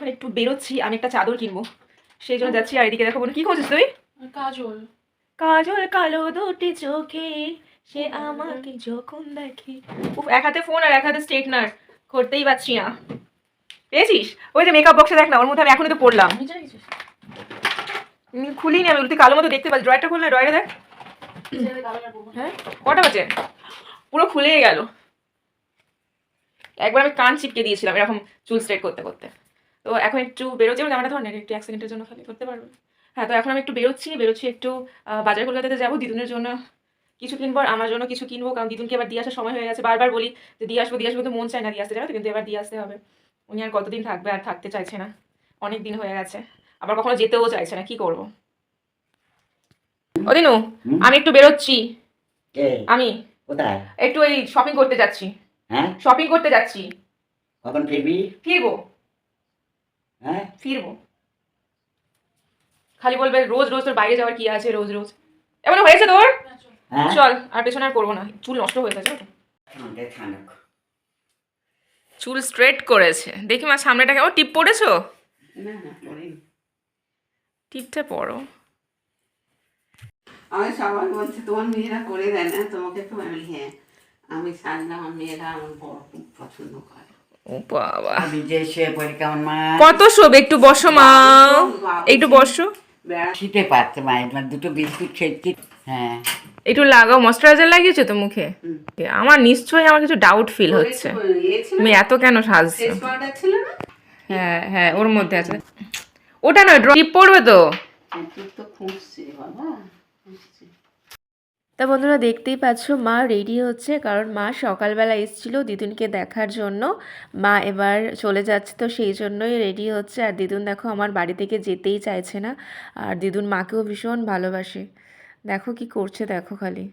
এখন একটু বেরোচ্ছি আমি একটা চাদর কিনবো। সেই জন্য যাচ্ছি আর এদিকে দেখো বোন কি করছিস তুই? কাজল। কাজল কালো দুটি চোখে সে আমাকে যখন দেখে। উফ এক হাতে ফোন আর এক হাতে স্ট্রেটনার করতেই পারছি না। পেয়েছিস? ওই যে মেকআপ বক্সে দেখ না ওর মধ্যে আমি এখনই তো পড়লাম। খুলিনি আমি তুই কালো মতো দেখতে পাচ্ছি ড্রয়ারটা খুললে ড্রয়ারে দেখ। হ্যাঁ? কটা বাজে? পুরো খুলে গেল। একবার আমি কান চিপকে দিয়েছিলাম এরকম চুল স্ট্রেট করতে করতে। তো এখন একটু বেরোচ্ছি আমার জামাটা ধর না, একটু এক সেকেন্ডের জন্য খালি করতে পারবে। হ্যাঁ তো এখন আমি একটু বেরোচ্ছি বেরোচ্ছি একটু বাজার কলকাতাতে যাব দিদুনের জন্য কিছু কিনবো আর আমার জন্য কিছু কিনবো কারণ দিদুনকে এবার দিয়ে আসার সময় হয়ে গেছে। বারবার বলি যে দিয়ে আসব দিয়ে আসব তো মন চায় না দিয়ে আসতে যাবে কিন্তু এবার দিয়ে আসতে হবে। উনি আর কতদিন থাকবে আর থাকতে চাইছে না। অনেক দিন হয়ে গেছে। আবার কখনো যেতেও চাইছে না কি করব? ও দিনু আমি একটু বেরোচ্ছি। আমি। কোথায়? একটু ওই শপিং করতে যাচ্ছি। হ্যাঁ? শপিং করতে যাচ্ছি। কখন ফিরবি? ফিরবো। ফিরবো। খালি বলবে রোজ রোজ তোর বাইরে যাওয়ার কি আছে? রোজ রোজ। এমন হয়েছে তোর? হ্যাঁ। চল আর পেছনে আর করব না। চুল নষ্ট হয়ে গেছে চুল স্ট্রেট করেছে। দেখি মা সামনেটাকে ও টিপ পড়েছো? টিপটা পড়ো। আমি সবাই বলছে তোমার মেয়েরা করে দেয় না তোমাকে তো আমি হ্যাঁ আমি সারলাম আমার মেয়েরা আমার বড় খুব পছন্দ করে। বাবা। কত শোভ একটু বসো মা। একটু বসো। শীতে পাচ্ছে মা এবার দুটো বিস্কুট খেয়েছি হ্যাঁ। একটু লাগাও ময়শ্চারাইজার লাগিয়েছো তো মুখে? আমার নিশ্চয়ই আমার কিছু ডাউট ফিল হচ্ছে। ইয়ে তুমি এত কেন সাজছো? হ্যাঁ হ্যাঁ ওর মধ্যে আছে। ওটা নয় ড্রপ পড়বে তো? হ্যাঁ, তো খুঁজছে বাবা তা বন্ধুরা দেখতেই পাচ্ছ, মা রেডি হচ্ছে কারণ মা সকালবেলা এসেছিল দিদুনকে দেখার জন্য। মা এবার চলে যাচ্ছে তো সেই জন্যই রেডি হচ্ছে। আর দিদুন দেখো আমার বাড়ি থেকে যেতেই চাইছে না। আর দিদুন মাকেও ভীষণ ভালোবাসে। দেখো কি করছে, দেখো খালি।